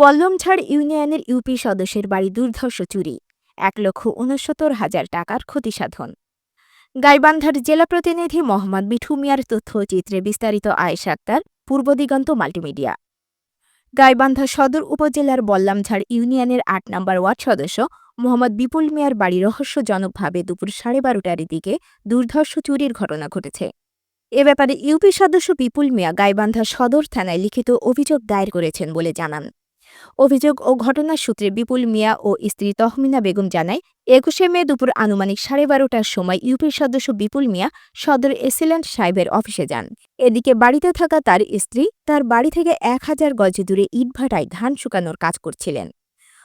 বল্লমঝাড় ইউনিয়নের ইউপি সদস্যের বাড়ি দুর্ধর্ষ চুরি, এক লক্ষ উনসত্তর হাজার টাকার ক্ষতিসাধন। গাইবান্ধার জেলা প্রতিনিধি মোহাম্মদ মিঠু মিয়ার তথ্যচিত্রে বিস্তারিত আয়েশা আক্তার, পূর্ব দিগন্ত মাল্টিমিডিয়া। গাইবান্ধা সদর উপজেলার বল্লামঝাড় ইউনিয়নের আট নম্বর ওয়ার্ড সদস্য মোহাম্মদ বিপুল মিয়ার বাড়ি রহস্যজনকভাবে দুপুর সাড়ে বারোটার দিকে দুর্ধর্ষ চুরির ঘটনা ঘটেছে। এ ব্যাপারে ইউপি সদস্য বিপুল মিয়া গাইবান্ধা সদর থানায় লিখিত অভিযোগ দায়ের করেছেন বলে জানান। অভিযোগ ও ঘটনার সূত্রে বিপুল মিয়া ও স্ত্রী তহমিনা বেগম জানায়, একুশে মে দুপুর আনুমানিক সাড়ে বারোটার সময় ইউপির সদস্য বিপুল মিয়া সদর এসিল্যান্ড সাহেবের অফিসে যান। এদিকে বাড়িতে থাকা তার স্ত্রী তার বাড়ি থেকে এক হাজার গজ দূরে ইটভাটায় ধান শুকানোর কাজ করছিলেন।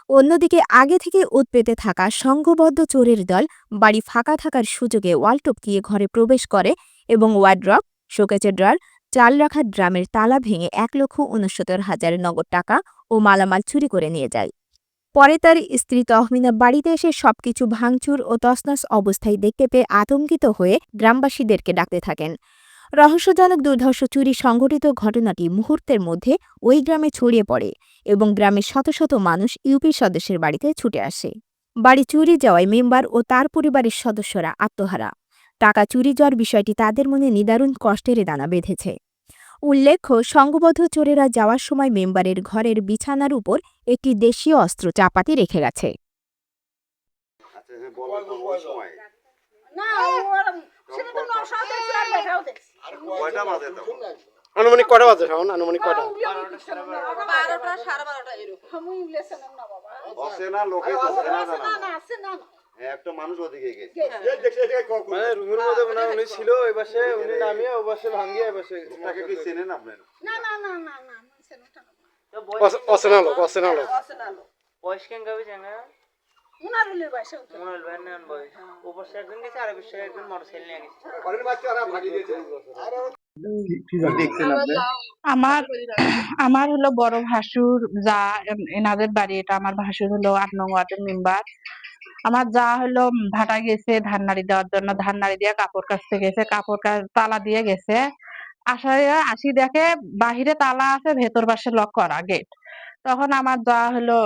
অন্যদিকে আগে থেকে উৎপেতে থাকা সংঘবদ্ধ চোরের দল বাড়ি ফাঁকা থাকার সুযোগে ওয়াল টপকিয়ে ঘরে প্রবেশ করে এবং ওয়ার্ড্রপ শোকেচের ড্রয়ার চাল রাখার ড্রামের তালা ভেঙে এক লক্ষ উনসত্তর হাজার নগদ টাকা ও মালামাল চুরি করে নিয়ে যায়। পরে তার স্ত্রী তহমিনা বাড়িতে এসে সবকিছু ভাঙচুর ও তছনছ অবস্থায় দেখতে পেয়ে আতঙ্কিত হয়ে গ্রামবাসীদেরকে ডাকতে থাকেন। রহস্যজনক দুর্ধর্ষ চুরি সংঘটিত ঘটনাটি মুহূর্তের মধ্যে ওই গ্রামে ছড়িয়ে পড়ে এবং গ্রামের শত শত মানুষ ইউপি সদস্যের বাড়িতে ছুটে আসে। বাড়ি চুরি যাওয়ায় মেম্বার ও তার পরিবারের সদস্যরা আত্মহারা। টাকা চুরি যাওয়ার বিষয়টি তাদের মনে নিদারুণ কষ্টের দানা বেঁধেছে। উল্লেখ্য সংঘবদ্ধ চোরেরা যাওয়ার সময় মেম্বারের ঘরের বিছানার উপর একটি দেশীয় অস্ত্র চাপাতি রেখে গেছে। আচ্ছা আনুমানিক কটা বাজে এখন আনুমানিক কটা? বারোটা সাড়ে বারোটা এরকম। লোকে না। না। না। একটা মানুষ ওদিকে গেছে। মানে রুমের মধ্যে মনে উনি ছিল ওই পাশে উনি নামিয়ে ওই পাশে ভাঙিয়ে ওই পাশে তাকে কি চেনেন আপনার? না না না না না আমি সেটা না। অচ- অচেনা লোক অচেনা লোক। বয়স কেন গাবি জানা উনার উলির বয়সে উঠে মনে হল ভাই নান বয়স। উপর সে একজন গেছে আর বিশ্বে একজন মোটরসাইকেল নিয়ে গেছে। দেখছেন আপনি আমার আমার হলো বড় ভাসুর যা এন- এনাদের বাড়ি এটা আমার ভাসুর হলো আট নং ওয়ার্ডের মেম্বার। আমার যা হলো ভাটা গেছে ধান নাড়ি দেওয়ার জন্য। ধান নাড়ি দিয়ে কাপড় কাচতে গেছে কাপড় তালা দিয়ে গেছে। আসায় আসি দেখে বাহিরে তালা আছে ভেতর পাশে লক করা গেট তখন আমার যা হলো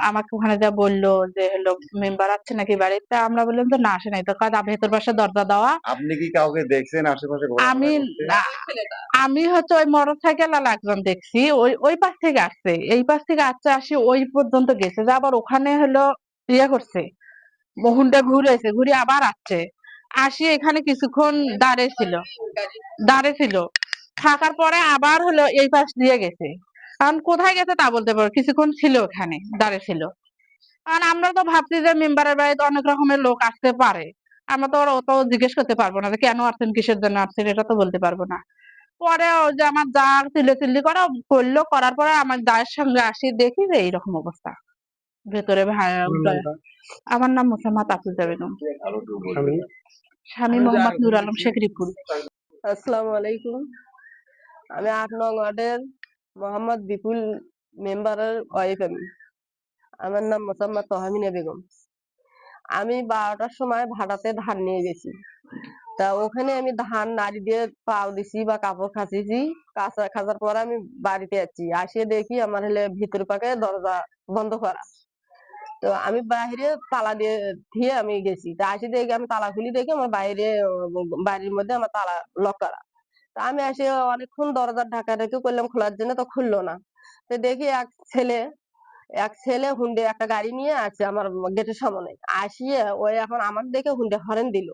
আমাকে ওখানে যা বলল যে হলো মেম্বার আছে নাকি বাড়িতে? আমরা বললাম তো না আসে নাই। তো কাজ ভেতর পাশে দরজা দেওয়া। আপনি কি কাউকে দেখছেন? আশেপাশে আমি আমি হচ্ছে ওই মোটর সাইকেল আর একজন দেখছি। ওই ওই পাশ থেকে আসছে। এই পাশ থেকে আসছে আসি ওই পর্যন্ত গেছে। যে আবার ওখানে হলো ইয়ে করছে। বহুনটা ঘুরেছে, ঘুরে আবার আসছে। আসি এখানে কিছুক্ষণ দাঁড়িয়ে ছিল দাঁড়িয়ে ছিল। থাকার পরে আবার হলো এই পাশ দিয়ে গেছে। কারণ কোথায় গেছে তা বলতে পারব কিছুক্ষণ ছিল ওখানে দাঁড়িয়ে ছিল। কারণ আমরা তো ভাবছি যে মেম্বারের বাড়িতে অনেক রকমের লোক আসতে পারে। আমরা তো অত জিজ্ঞেস করতে পারব না যে কেন আসছেন, কিসের জন্য আসছেন, এটা তো বলতে পারব না। পরে যে আমার যা চিল্লে চিল্লি করে করল করার পরে আমার দায়ের সঙ্গে আসি, দেখি যে এইরকম অবস্থা। ভেতরে আমার নাম মোসাম্মদ আফিজা বেগম। আমি স্বামী মোহাম্মদ নুর আলম শেখ রিপুর। আসসালামু আলাইকুম। আমি আট নং ওয়ার্ডের মোহাম্মদ বিপুল মেম্বারের ওয়াইফ আমি। আমার নাম মোসাম্মদ তহামিনা বেগম। আমি বারোটার সময় ভাড়াতে ধান নিয়ে গেছি। তা ওখানে আমি ধান নাড়ি দিয়ে পাও দিছি বা কাপড় খাঁচিছি। কাঁচা খাঁচার পর আমি বাড়িতে আছি। আসিয়ে দেখি আমার হলে ভিতর পাকে দরজা বন্ধ করা। তো আমি বাইরে তালা দিয়ে দিয়ে আমি গেছি। তা আসি দেখি আমি তালা খুলি দেখি আমার বাইরে বাড়ির মধ্যে আমার তালা লক করা। তা আমি আসে অনেকক্ষণ দরজার ঢাকা ঢাকি করলাম, খোলার জন্য তো খুললো না। তো দেখি এক ছেলে এক ছেলে হুন্ডে একটা গাড়ি নিয়ে আছে আমার গেটের সামনে। আসিয়ে ওই এখন আমার দেখে হুন্ডে হরেন দিল।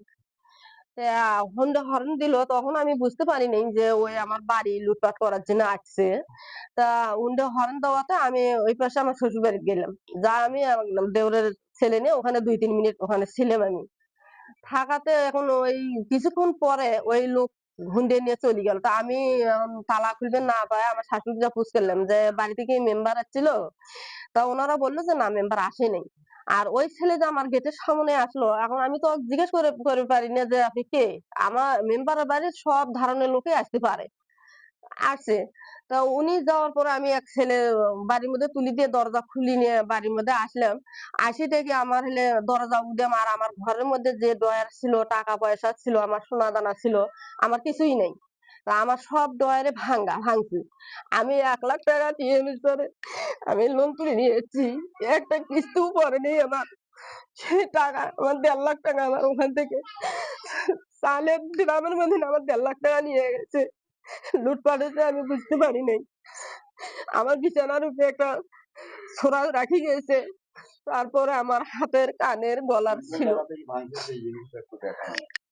হুন্ডে হরেন দিল, তখন আমি বুঝতে পারিনি যে ওই আমার বাড়ি লুটপাট করার জন্য আসছে। তা হুন্ডে হরেন দেওয়াতে আমি ওই পাশে আমার শ্বশুর বাড়ি গেলাম। যা আমি দেওরের ছেলে নিয়ে ওখানে দুই তিন মিনিট ওখানে ছিলাম আমি। থাকাতে এখন ওই কিছুক্ষণ পরে ওই লোক হুন্ডে নিয়ে চলে গেল। তা আমি তালা খুলবে না পায় আমার শাশুড়ি যা করলাম যে বাড়ি থেকে মেম্বার আসছিল তা ওনারা বলল যে না মেম্বার আসেনি আর ওই ছেলে যে আমার গেটের সামনে আসলো, এখন আমি তো জিজ্ঞেস করে করে পারি না যে আপনি কে? আমার মেম্বারের বাড়ির সব ধরনের লোকে আসতে পারে। আসে। তা উনি যাওয়ার পরে আমি এক ছেলে, বাড়ির মধ্যে তুলি দিয়ে দরজা খুলি নিয়ে বাড়ির মধ্যে আসলাম। আসি দেখি আমার হলে দরজা উদ্যম আর আমার ঘরের মধ্যে যে ডয়ার ছিল, টাকা পয়সা ছিল, আমার সোনা দানা ছিল, আমার কিছুই নেই। তা আমার সব ডয়ারে ভাঙ্গা ভাঙছে আমি এক লাখ টাকা টিএমএস করে আমি লোন তুলে নিয়েছি। একটা কিস্তিও পরে নেই আমার। সেই টাকা আমার দেড় লাখ টাকা আমার ওখান থেকে। চালের গ্রামের মধ্যে আমার দেড় লাখ টাকা নিয়ে গেছে। লুটপাট হয়েছে, আমি বুঝতে পারি নাই। আমার বিছানার উপরে একটা ছোড়া রাখি গেছে। তারপরে আমার হাতের কানের গলার ছিল।